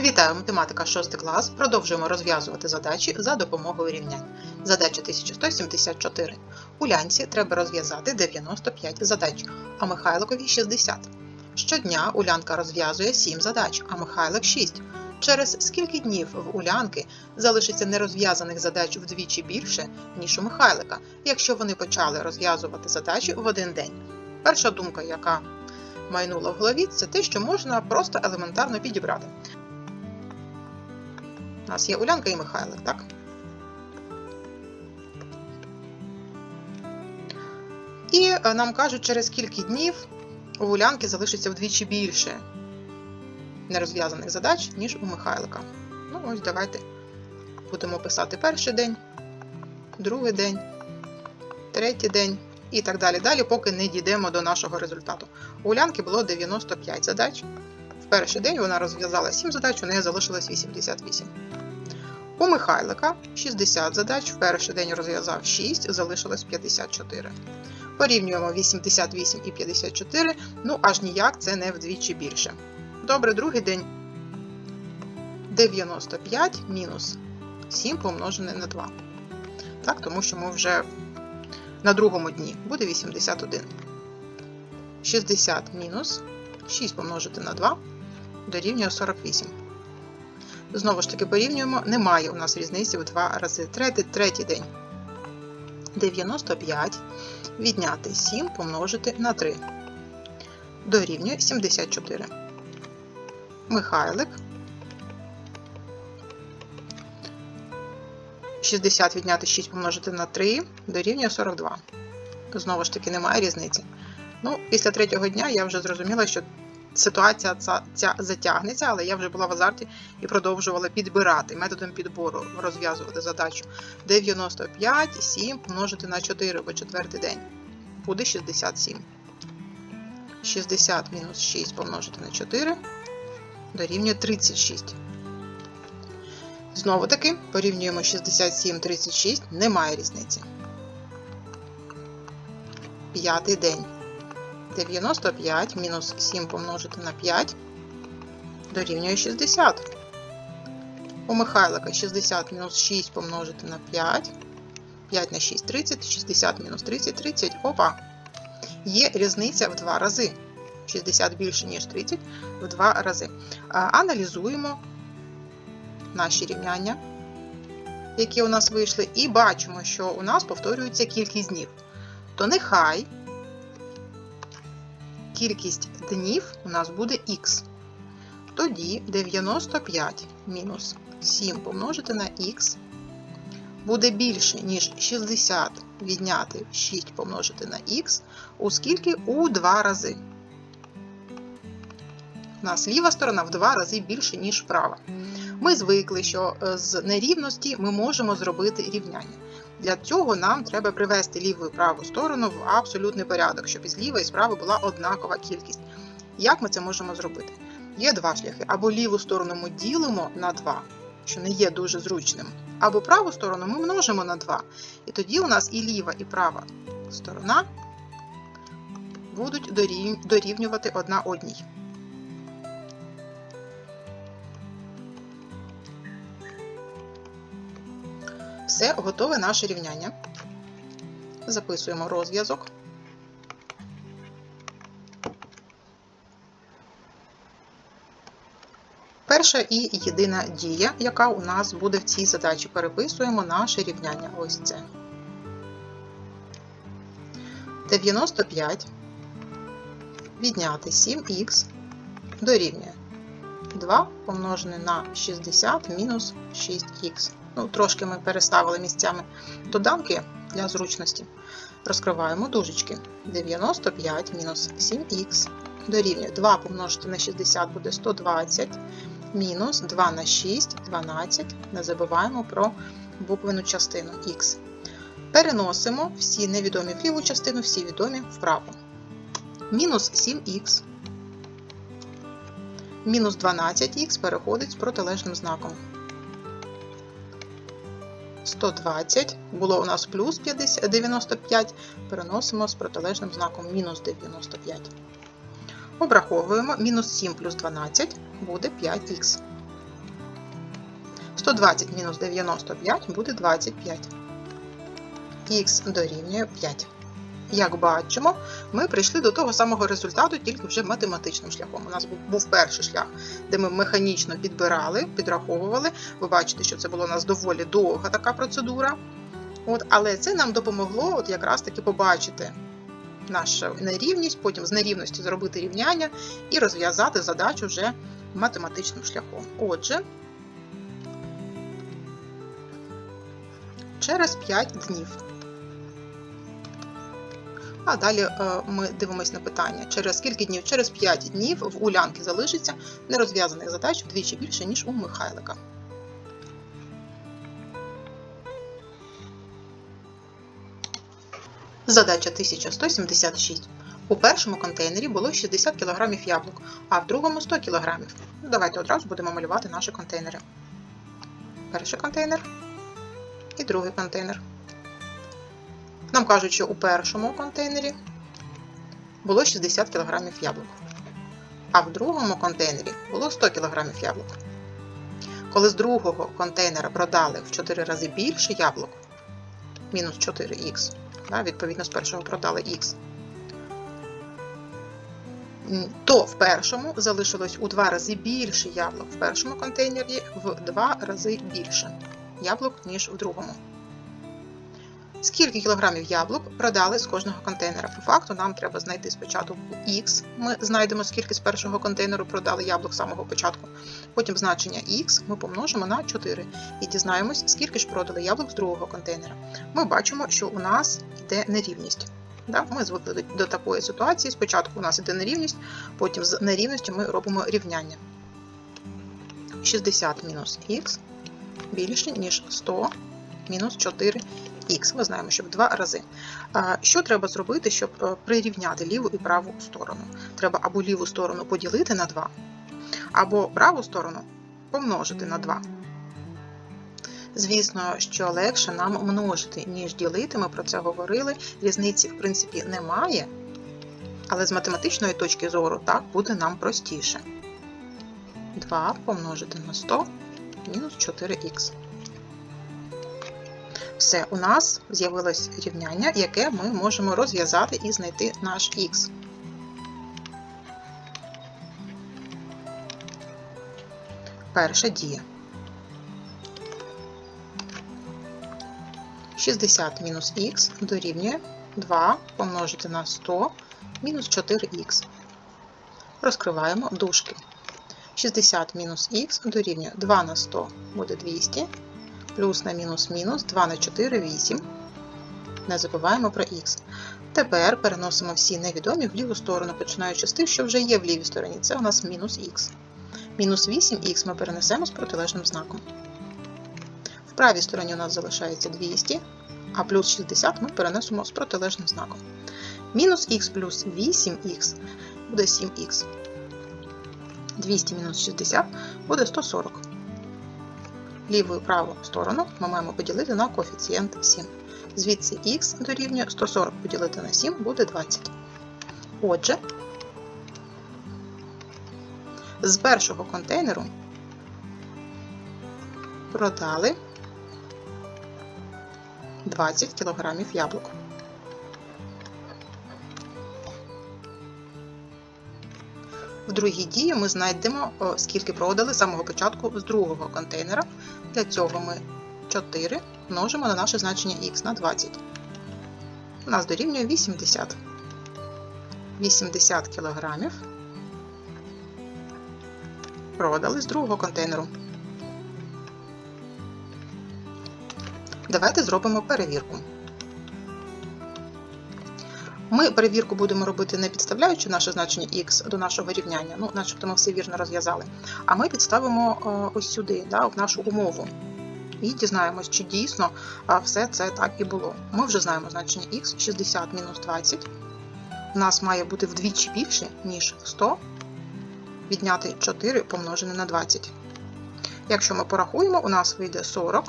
Вітаю, математика 6 клас. Продовжуємо розв'язувати задачі за допомогою рівнянь. Задача 1174. Улянці треба розв'язати 95 задач, а Михайликові 60. Щодня Улянка розв'язує 7 задач, а Михайлик 6. Через скільки днів в Улянки залишиться нерозв'язаних задач вдвічі більше, ніж у Михайлика, якщо вони почали розв'язувати задачі в один день. Перша думка, яка майнула в голові, це те, що можна просто елементарно підібрати. У нас є Улянка і Михайлик, так? І е, нам кажуть, через кілька днів у Улянки залишиться вдвічі більше нерозв'язаних задач, ніж у Михайлика. Ну, ось давайте будемо писати перший день, другий день, третій день і так далі. Далі, поки не дійдемо до нашого результату. У Улянки було 95 задач. В перший день вона розв'язала 7 задач, у неї залишилось 88. У Михайлика 60 задач, в перший день розв'язав 6, залишилось 54. Порівнюємо 88 і 54, ну аж ніяк це не вдвічі більше. Добре, другий день 95 мінус 7 помножене на 2. Так, тому що ми вже на другому дні буде 81. 60 мінус 6 помножити на 2 дорівнює 48. Знову ж таки порівнюємо, немає у нас різниці в два рази. Третій, третій день 95 відняти 7 помножити на 3. Дорівнює 74. Михайлик. 60 відняти 6 помножити на 3 дорівнює 42. Знову ж таки, немає різниці. Ну, після третього дня я вже зрозуміла, що ситуація ця, ця затягнеться, але я вже була в азарті і продовжувала підбирати методом підбору розв'язувати задачу 95, 7 помножити на 4 бо четвертий день. Буде 67. 60 мінус 6 помножити на 4 дорівнює 36. Знову таки порівнюємо 67, 36, немає різниці. П'ятий день. 95 мінус 7 помножити на 5 дорівнює 60. У Михайлика 60 мінус 6 помножити на 5. 5 на 6 30, 60 мінус 30 30. Опа! Є різниця в 2 рази. 60 більше, ніж 30 в 2 рази. Аналізуємо наші рівняння, які у нас вийшли, і бачимо, що у нас повторюється кількість днів. То нехай кількість днів у нас буде х. Тоді 95 мінус 7 помножити на х буде більше, ніж 60 відняти 6 помножити на х, оскільки у 2 рази. У нас ліва сторона в 2 рази більше, ніж права. Ми звикли, що е, з нерівності ми можемо зробити рівняння. Для цього нам треба привести ліву і праву сторону в абсолютний порядок, щоб і зліва і справа була однакова кількість. Як ми це можемо зробити? Є два шляхи. Або ліву сторону ми ділимо на 2, що не є дуже зручним, або праву сторону ми множимо на 2. І тоді у нас і ліва, і права сторона будуть дорівнювати одна одній. Все, готове наше рівняння. Записуємо розв'язок. Перша і єдина дія, яка у нас буде в цій задачі. Переписуємо наше рівняння. Ось це. 95 відняти 7х дорівнює 2 помножене на 60 мінус 6х. Ну, Трошки ми переставили місцями доданки для зручності. Розкриваємо дужечки. 95 мінус 7х дорівнює 2 помножити на 60 буде 120, мінус 2 на 6 12. Не забуваємо про буквену частину х. Переносимо всі невідомі в ліву частину, всі відомі вправо. Мінус 7х. Мінус 12х переходить з протилежним знаком. 120, було у нас плюс 50, 95, переносимо з протилежним знаком мінус 95. Обраховуємо мінус 7 плюс 12 буде 5х. 120 мінус 95 буде 25. Х дорівнює 5. Як бачимо, ми прийшли до того самого результату, тільки вже математичним шляхом. У нас був- перший шлях, де ми механічно підбирали, підраховували. Ви бачите, що це була у нас доволі довга така процедура. От, але це нам допомогло от якраз таки побачити нашу нерівність, потім з нерівності зробити рівняння і розв'язати задачу вже математичним шляхом. Отже, через 5 днів. А далі е, ми дивимося на питання, через скільки днів? Через 5 днів в Улянки залишиться нерозв'язаних задач вдвічі більше, ніж у Михайлика. Задача 1176. У першому контейнері було 60 кг яблук, а в другому 100 кг. Ну, давайте одразу будемо малювати наші контейнери. Перший контейнер і другий контейнер. Нам кажуть, що у першому контейнері було 60 кг яблук, а в другому контейнері було 100 кг яблук. Коли з другого контейнера продали в 4 рази більше яблук, мінус 4х, да, відповідно з першого продали х, то в першому залишилось у 2 рази більше яблук в першому контейнері, в 2 рази більше яблук, ніж в другому. Скільки кілограмів яблук продали з кожного контейнера? По факту нам треба знайти спочатку Х. Ми знайдемо, скільки з першого контейнеру продали яблук з самого початку. Потім значення Х ми помножимо на 4 і дізнаємось, скільки ж продали яблук з другого контейнера. Ми бачимо, що у нас йде нерівність. Ми звикли до такої ситуації. Спочатку у нас йде нерівність, потім з нерівністю ми робимо рівняння. 60 мінус х більше, ніж 100 мінус 4 х. Ми знаємо, що в два рази. Що треба зробити, щоб е, прирівняти ліву і праву сторону? Треба або ліву сторону поділити на 2, або праву сторону помножити на 2. Звісно, що легше нам множити, ніж ділити, ми про це говорили. Різниці, в принципі, немає, але з математичної точки зору так буде нам простіше. 2 помножити на 100 мінус 4х. Все, у нас з'явилось рівняння, яке ми можемо розв'язати і знайти наш х. Перша дія. 60 мінус х дорівнює 2 помножити на 100 мінус 4х. Розкриваємо дужки. 60 мінус х дорівнює 2 на 100 буде 200 плюс на мінус мінус 2 на 4 8. Не забуваємо про х. Тепер переносимо всі невідомі в ліву сторону, починаючи з тих, що вже є в лівій стороні. Це у нас мінус х. Мінус 8х ми перенесемо з протилежним знаком. В правій стороні у нас залишається 200, а плюс 60 ми перенесемо з протилежним знаком. Мінус х плюс 8х буде 7х. 200 мінус 60 буде 140 ліву і праву сторону ми маємо поділити на коефіцієнт 7. Звідси х дорівнює 140 поділити на 7 буде 20. Отже, з першого контейнеру продали 20 кг яблук. В другій дії ми знайдемо, скільки продали з самого початку з другого контейнера. Для цього ми 4 множимо на наше значення х на 20. У нас дорівнює 80. 80 кг продали з другого контейнеру. Давайте зробимо перевірку. Ми перевірку будемо робити не підставляючи наше значення х до нашого рівняння, ну, начебто ми все вірно розв'язали, а ми підставимо ось сюди, да, в нашу умову. І дізнаємось, чи дійсно все це так і було. Ми вже знаємо значення х 60 мінус 20. У нас має бути вдвічі більше, ніж 100, відняти 4 помножене на 20. Якщо ми порахуємо, у нас вийде 40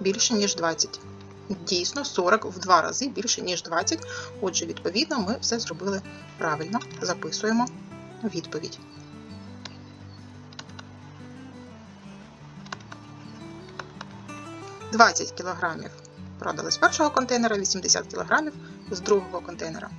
більше, ніж 20 дійсно 40 в два рази більше, ніж 20. Отже, відповідно, ми все зробили правильно. Записуємо відповідь. 20 кілограмів продали з першого контейнера, 80 кілограмів з другого контейнера.